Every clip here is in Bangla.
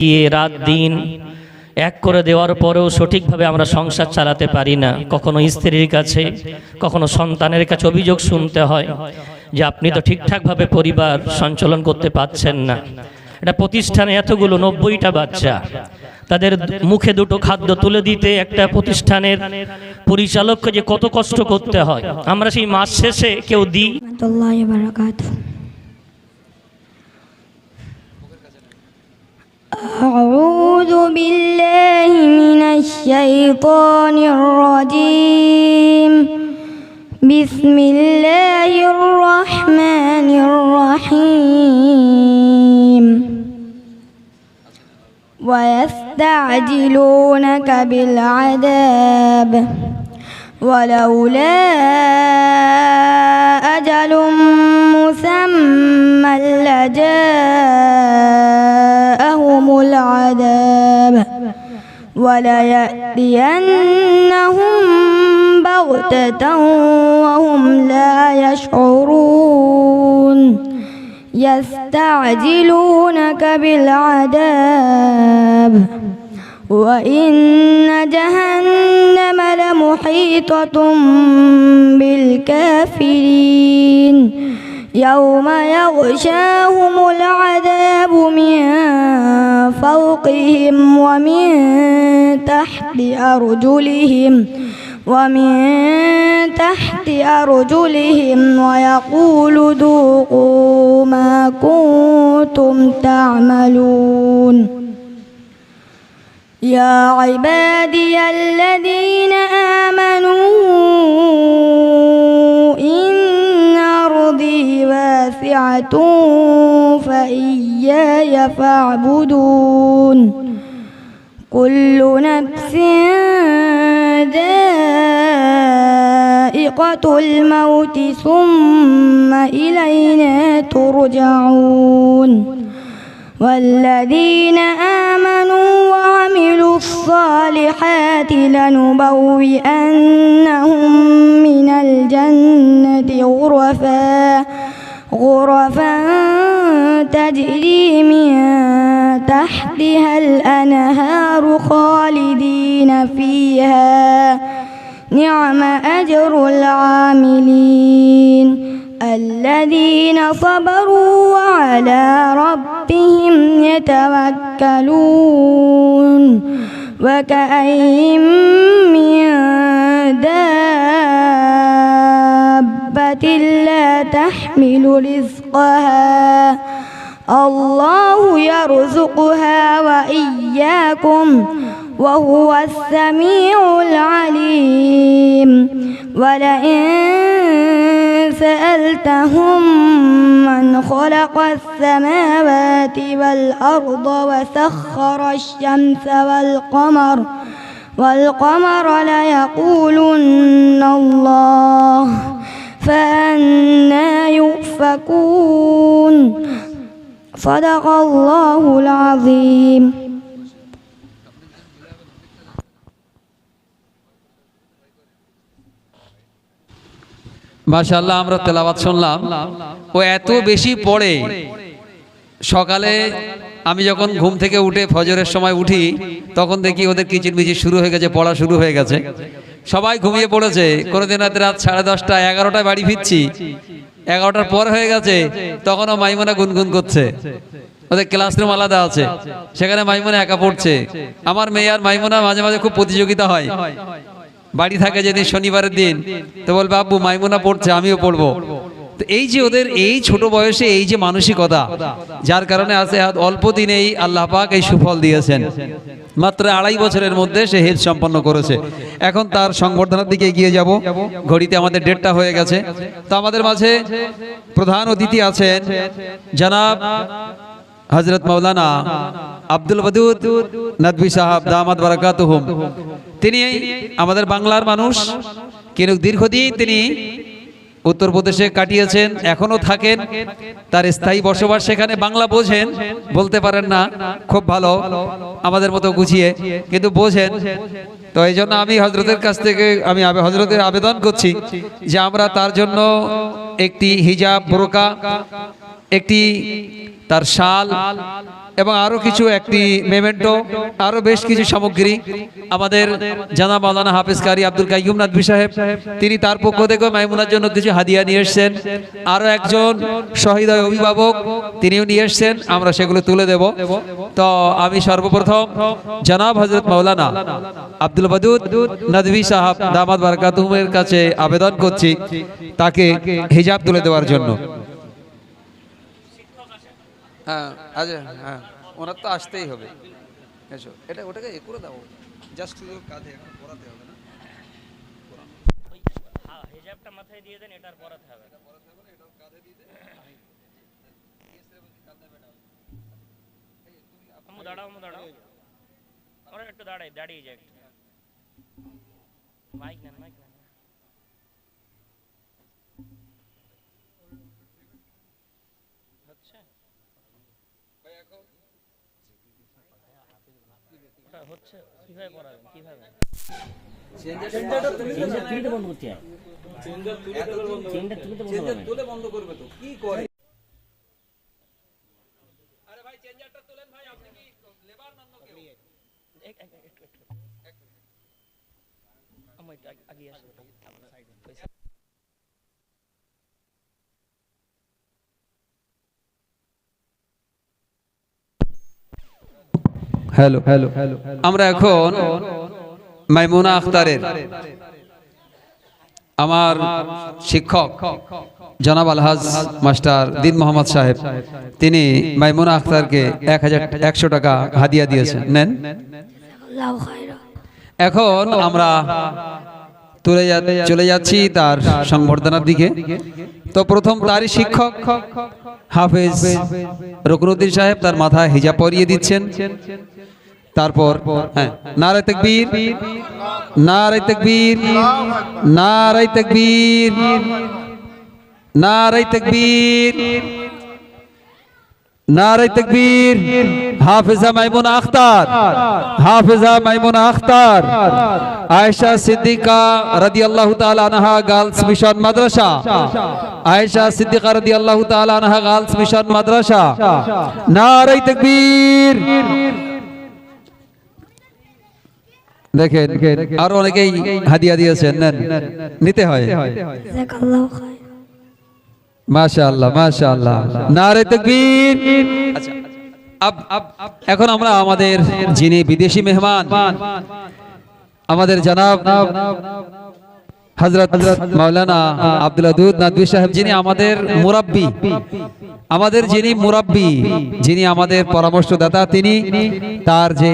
গিয়ে রাত দিন? এক করে দেওয়ার পরেও সঠিকভাবে আমরা সংসার চালাতে পারি না। কখনো স্ত্রীর কাছে, কখনো সন্তানের কাছে অভিযোগ শুনতে হয় যে আপনি তো ঠিকঠাকভাবে পরিবার সঞ্চালন করতে পারছেন না। এটা প্রতিষ্ঠানে এতগুলো নব্বইটা বাচ্চা। তাদের মুখে দুটো খাদ্য তুলে দিতে একটা প্রতিষ্ঠানের পরিচালককে যে কত কষ্ট করতে হয়। আমরা সেই মাস শেষে কেউ দিই? أعوذ بالله من الشيطان الرجيم. بسم الله الرحمن الرحيم. ويستعجلونك بالعذاب. ولولا وليأتينهم بغتة وهم لا يشعرون يستعجلونك بالعذاب وإن جهنم لمحيطة بالكافرين يوم يغشاهم العذاب من فوقهم ومن تحت أرجلهم ومن تحت أرجلهم ويقول ذوقوا ما كنتم تعملون. يا عبادي الذين آمنوا فإياي فاعبدون كل نفس ذائقة الموت ثم إلينا ترجعون والذين آمنوا وعملوا الصالحات لنبوئنهم من الجنة غرفا غرفا تجري من تحتها الأنهار خالدين فيها. نعم أجر العاملين الذين صبروا وعلى ربهم يتوكلون. وكأين من دابة لا تحمل رزقها. الله يرزقها وإياكم وهو السميع العليم. ولئن سألتهم من خلق السماوات والأرض وسخر الشمس والقمر والقمر ليقولن الله. فأنا يؤفكون صدق الله العظيم মাশাল্লাহ আমরা তেলাবাত শুনলাম ও এত বেশি পড়ে সকালে আমি যখন ঘুম থেকে উঠে ফজরের সময় উঠি তখন দেখি ওদের কিচির মিচির শুরু হয়ে গেছে পড়া শুরু হয়ে গেছে সবাই ঘুমিয়ে পড়েছে। কোনোদিন রাত রাত সাড়ে দশটা এগারোটায় বাড়ি ফিরছি। এগারোটার পর হয়ে গেছে তখনও মাইমনা গুনগুন করছে। ওদের ক্লাসরুম আলাদা আছে সেখানে মাইমনা একা পড়ছে। আমার মেয়ে আর মাইমোনা মাঝে মাঝে খুব প্রতিযোগিতা হয়। বাড়ি থাকে যেদিন শনিবারের দিন তো বলবে আব্বু মাইমোনা পড়ছে আমিও পড়ব। তো এই যে ওদের এই ছোট বয়সে এই যে মানসিকতা যার কারণে আছে অল্প দিনেই আল্লাহ পাক এই সুফল দিয়েছেন। মাত্র আড়াই বছরের মধ্যে সে হেদ সম্পন্ন করেছে। এখন তার সংবর্ধনার দিকে এগিয়ে যাব। ঘড়িতে আমাদের ডেটটা হয়ে গেছে। তো আমাদের মাঝে প্রধান অতিথি আছেন জানাব হজরত মৌলানা আব্দুল বদুদ নদবী সাহাব দামাদ বারাকাতুহুম। তিনি আমাদের বাংলার মানুষ। কিন্তু দীর্ঘদিন তিনি উত্তরপ্রদেশে কাটিয়েছেন এখনও থাকেন, তার স্থায়ী বসবাস সেখানে বাংলা বোঝেন, বলতে পারেন না, খুব ভালো, আমাদের মতো গুছিয়ে, কিন্তু বোঝেন। তো এই জন্য আমি হজরতের কাছ থেকে, আমি হজরতের আবেদন করছি যে আমরা তার জন্য একটি হিজাব, বোরকা, একটি তার শাল এবং আরও কিছু একটি মেমেন্টো আরও বেশ কিছু সামগ্রী আমাদের জানা মাওলানা হাফিজ কারি আব্দুল কাইয়ুম নাদবি সাহেব। তিনি তার পক্ষ থেকে মাইমুনার জন্য কিছু হাদিয়া নিয়ে এসেছেন। আরও একজন শহীদয় অভিভাবক তিনিও নিয়ে এসেছেন, আমরা সেগুলো তুলে দেব। তো আমি সর্বপ্রথম জনাব হজরত মাওলানা আব্দুল বাদুদ নদভি সাহাব দামাদ বারকাতুমের কাছে আবেদন করছি তাকে হিজাব তুলে দেওয়ার জন্য। হ্যাঁ আচ্ছা হ্যাঁ ওনার তো আসতেই হবে। এসো, এটা ওটাকে এ করে দাও জাস্ট কাঁধে পড়াতে হবে না। হিজাবটা মাথায় দিয়ে দেন এটার পরাতে দাঁড়াও দাঁড়াও। আমরা একটু দাঁড়াই, দাঁড়িয়ে যাই মাইক নেন মাইক নেন। হচ্ছে কীভাবে পড়াবেন কীভাবে বন্ধ হয় করবে তো কি করে হ্যালো হ্যালো আমরা এখন মাইমুনা আখতারের আমার শিক্ষক জনাব আলহাজ মাস্টার দিন মোহাম্মদ সাহেব। তিনি মাইমুনা আখতারকে এক হাজার একশো টাকা হাদিয়া দিয়েছেন। নেন। এখন আমরা তুলে চলে যাচ্ছি তার সংবর্ধনার দিকে। তো প্রথম তারই শিক্ষক হাফেজ রকরুদ্দিন সাহেব তার মাথায় হিজাব পরিয়ে দিচ্ছেন। তারপর হ্যাঁ নারায় তকবীর নারায় তকবীর নারায় তকবীর নারায় তকবীর নারায় তকবীর, হাফিজা মাইমুনা আখতার, হাফিজা মাইমুনা আখতার, আয়েশা সিদ্দিকা রাদিয়াল্লাহু তাআলা আনহা গার্লস মিশন মাদ্রাসা, আয়েশা সিদ্দিকা রাদিয়াল্লাহু তাআলা আনহা গার্লস মিশন মাদ্রাসা, নারায় তকবীর দেখেন আরও অনেকেই হাদিয়া দিয়েছেন নেন নিতে হয়। মাশা আল্লাহ মাশা আল্লাহ নারে আচ্ছা, এখন আমরা আমাদের যিনি বিদেশি মেহমান আমাদের জানাব আব্দুল আদুদ নাদবি সাহেব, যিনি আমাদের মুরাব্বি, আমাদের যিনি যিনি আমাদের পরামর্শদাতা, তিনি তার যে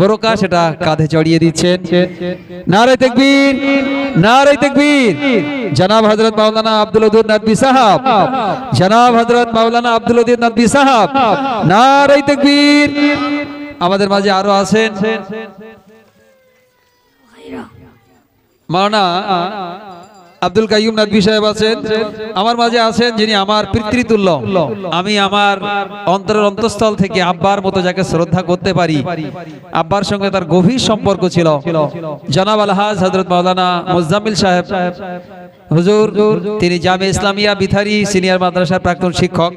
বরকা, সেটা কাঁধে চড়িয়ে দিচ্ছেন। নারে তাকবীর নারে তাকবীর। জনাব হযরত মাওলানা আব্দুল আদুদ নাদবি সাহেব, জনাব হযরত মাওলানা আব্দুল আদুদ নাদবি সাহেব, নারে তাকবীর। আমাদের মাঝে আরও আছেন। মারানা আব্দুল কাইম নাদবি সাহেব আছেন, আমার মাঝে আছেন যিনি আমার পিতৃতুল্য। আমি আমার অন্তরের অন্তঃস্থল থেকে আব্বার মতো যাকে শ্রদ্ধা করতে পারি, আব্বার সঙ্গে তার গভীর সম্পর্ক ছিল। জনাব আলহাজ হজরত মাওলানা মুজামিল সাহেব, হুজুর, তিনি জামে ইসলামিয়া বিথারি সিনিয়র মাদ্রাসার প্রাক্তন শিক্ষক।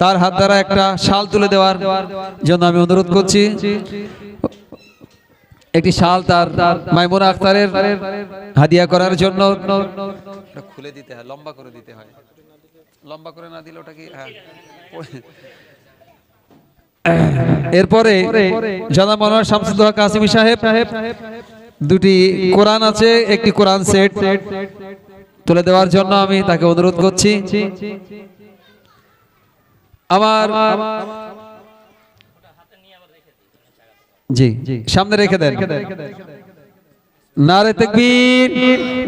তার হাত দ্বারা একটা শাল তুলে দেওয়ার জন্য আমি অনুরোধ করছি। একটি শাল তার মাইমুনা আখতারের হাদিয়া করার জন্য। খুলে দিতে হয় লম্বা করে দিতে হয়। লম্বা করে না দিলে ওটা কি হ্যাঁ। এরপরে জনাব মনোয়ার শামসুদ্দোহা কাসিমি সাহেব দুটি কোরআন আছে একটি কোরআন সেট তুলে দেওয়ার জন্য আমি তাকে অনুরোধ করছি। আমার জি। সামনে রেখে দেন। নারে তকবীর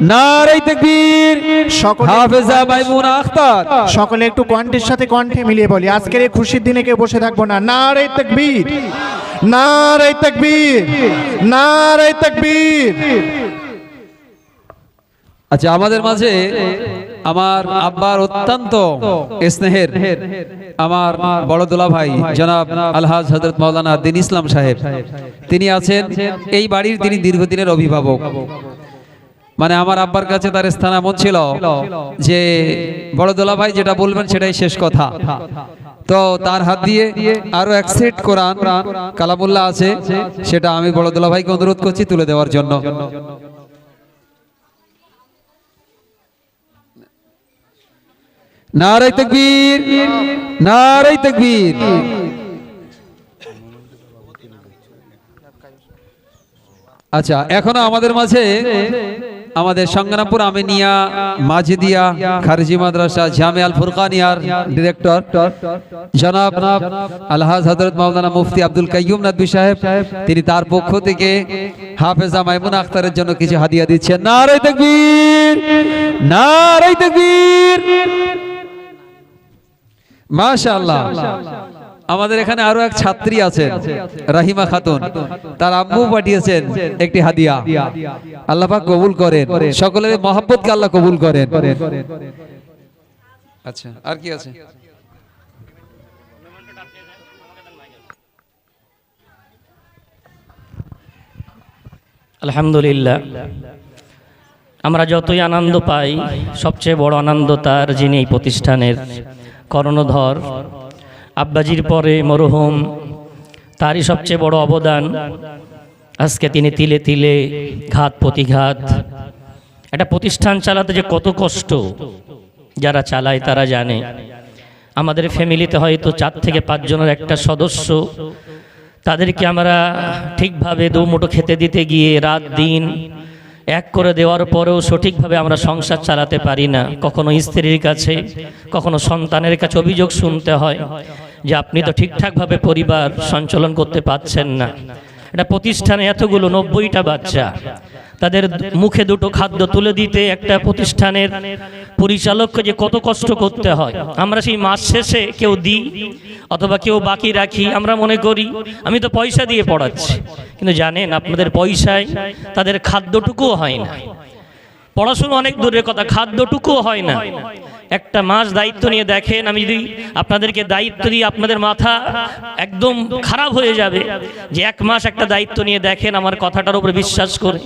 নারে তকবীর। সকলে- হাফেজা মাইমুনা আখতার। সকলে একটু কণ্ঠের সাথে কণ্ঠে মিলিয়ে বলি আজকের এই খুশির দিনে কেউ বসে থাকব না। নারে তকবীর নারে তকবীর নারে তকবীর। আচ্ছা আমাদের মাঝে আমার আব্বার অত্যন্ত স্নেহের আমার বড় দোলা ভাই জনাব আলহাজ হজরত মাওলানা দিন ইসলাম সাহেব। তিনি আছেন এই বাড়ির তিনি দীর্ঘদিনের অভিভাবক। মানে আমার আব্বার কাছে তার স্থান এমন ছিল যে বড় দোলা ভাই যেটা বলবেন সেটাই শেষ কথা। তো তার হাত দিয়ে আরও এক সেট কোরআন, কালামুল্লাহ আছে, সেটা আমি বড়দুল্লাহ ভাইকে অনুরোধ করছি তুলে দেওয়ার জন্য। নারাই তকবীর নারাই তকবীর। আচ্ছা এখনও আমাদের মাঝে আমাদের সংগ্রামপুর আমিনিয়া, মাঝিদিয়া, খারিজি মাদ্রাসা জামে আল ফুরকানিয়ার ডিরেক্টর জনাব আলহাজ হজরত মাওলানা মুফতি আব্দুল কাইয়ুম নাদবি সাহেব, তিনি তার পক্ষ থেকে হাফেজা মাইমুন আখতারের জন্য কিছু হাদিয়া দিচ্ছেন। নারাই তকবীর নারাই তকবীর। মাশাআল্লাহ। আমাদের এখানে আরও এক ছাত্রী আছেন, রাহিমা খাতুন। তার আম্মু পাঠিয়েছেন একটি হাদিয়া। আল্লাহ পাক কবুল করেন। সকলের মহব্বতকে আল্লাহ কবুল করেন। আচ্ছা আর কি আছে? আলহামদুলিল্লাহ। আমরা যতই আনন্দ পাই, সবচেয়ে বড় আনন্দ তার যিনি এই প্রতিষ্ঠানের। কর্ণধর। আব্বাজির পরে মরহুম, তারই সবচেয়ে বড় অবদান। আজকে তিনি তিলে তিলে, ঘাত প্রতিঘাত। একটা প্রতিষ্ঠান চালাতে যে কত কষ্ট, যারা চালায় তারা জানে। আমাদের ফ্যামিলিতে হয়তো চার থেকে পাঁচজনের একটা সদস্য, তাদেরকে আমরা ঠিকভাবে দু মুঠো খেতে দিতে গিয়ে রাত দিন এক করে দেওয়ার পরেও সঠিকভাবে আমরা সংসার চালাতে পারি না। কখনো স্ত্রীর কাছে, কখনো সন্তানের কাছে অভিযোগ শুনতে হয় যে আপনি তো ঠিকঠাকভাবে পরিবার সঞ্চালন করতে পারছেন না। এটা প্রতিষ্ঠানে এতগুলো নব্বইটা বাচ্চা। তাদের মুখে দুটো খাদ্য তুলে দিতে একটা প্রতিষ্ঠানের পরিচালককে যে কত কষ্ট করতে হয়। আমরা সেই মাস শেষে কেউ দিই অথবা কেউ বাকি রাখি, আমরা মনে করি, আমি তো পয়সা দিয়ে পড়াচ্ছি। কিন্তু জানেন, আপনাদের পয়সায় তাদের খাদ্যটুকুও হয় না। পড়াশুনো অনেক দূরের কথা, খাদ্যটুকুও হয় না। একটা মাস দায়িত্ব নিয়ে দেখেন, আমি যদি আপনাদেরকে দায়িত্ব দিই, আপনাদের মাথা একদম খারাপ হয়ে যাবে যে এক মাস একটা দায়িত্ব নিয়ে দেখেন, আমার কথাটার উপরে বিশ্বাস করে।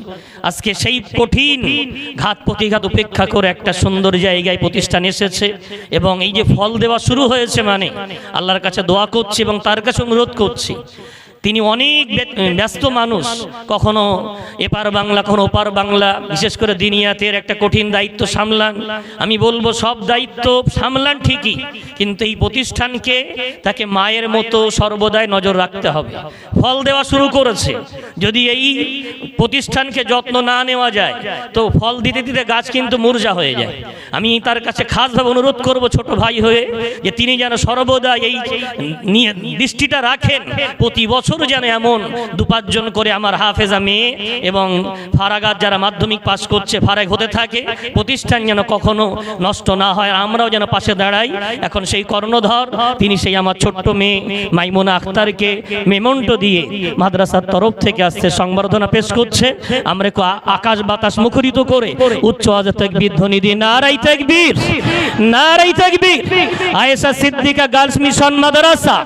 আজকে সেই কঠিন ঘাত প্রতিঘাত উপেক্ষা করে একটা সুন্দর জায়গায় প্রতিষ্ঠান এসেছে এবং এই যে ফল দেওয়া শুরু হয়েছে মানে আল্লাহর কাছে দোয়া করছি এবং তার কাছে অনুরোধ করছি। তিনি অনেক ব্যস্ত মানুষ। কখনো এপার বাংলা, কখনো ওপার বাংলা। বিশেষ করে দিনিয়াতের একটা কঠিন দায়িত্ব সামলান। আমি বলব সব দায়িত্ব সামলান ঠিকই, কিন্তু এই প্রতিষ্ঠানকে তাকে মায়ের মতো সর্বদাই নজর রাখতে হবে। ফল দেওয়া শুরু করেছে। যদি এই প্রতিষ্ঠানকে যত্ন না নেওয়া যায়, তো ফল দিতে দিতে গাছ কিন্তু মুরঝা হয়ে যায়। আমি তার কাছে খাসভাবে অনুরোধ করব ছোট ভাই হয়ে, যে তিনি যেন সর্বদা এই নিয়ে দৃষ্টিটা রাখেন। প্রতি বছর যেন এমন দু পাঁচজন করে আমার হাফেজা মেয়ে এবং ফারাগাত যারা মাধ্যমিক পাস করছে, ফারাগ হতে থাকে, প্রতিষ্ঠান যেন কখনো নষ্ট না হয়, আমরাও যেন পাশে দাঁড়াই। এখন সেই কর্ণধর, তিনি সেই আমার ছোট্ট মেয়ে, মাইমুনা আখতারকে মেমন্টো দিয়ে মাদ্রাসার তরফ থেকে আসছে সংবর্ধনা পেশ করছে। আমরা আকাশ বাতাস মুখরিত করে উচ্চ আজ তাকবীর, ধ্বনি দিয়ে নারাই তাকবীর নারাই তাকবীর। আয়েশা সিদ্দিকা গার্লস মিশন মাদ্রাসা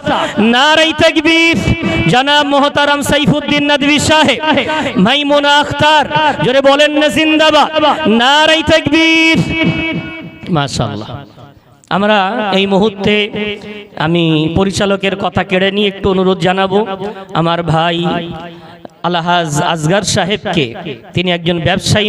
নারাই তাকবীর। জনাব মোহতারাম সাইফুদ্দিন নদভী সাহেব, মাইমুনা আখতার, জোরে বলেন না জিন্দাবাদ, নারাই তাকবীর। মাশাআল্লাহ। আমরা এই মুহূর্তে আমি পরিচালকের কথা কেড়ে নিয়ে একটু অনুরোধ জানাব। আমার ভাই আলহাজ আজগার সাহেবকে, তিনি একজন ব্যবসায়ী।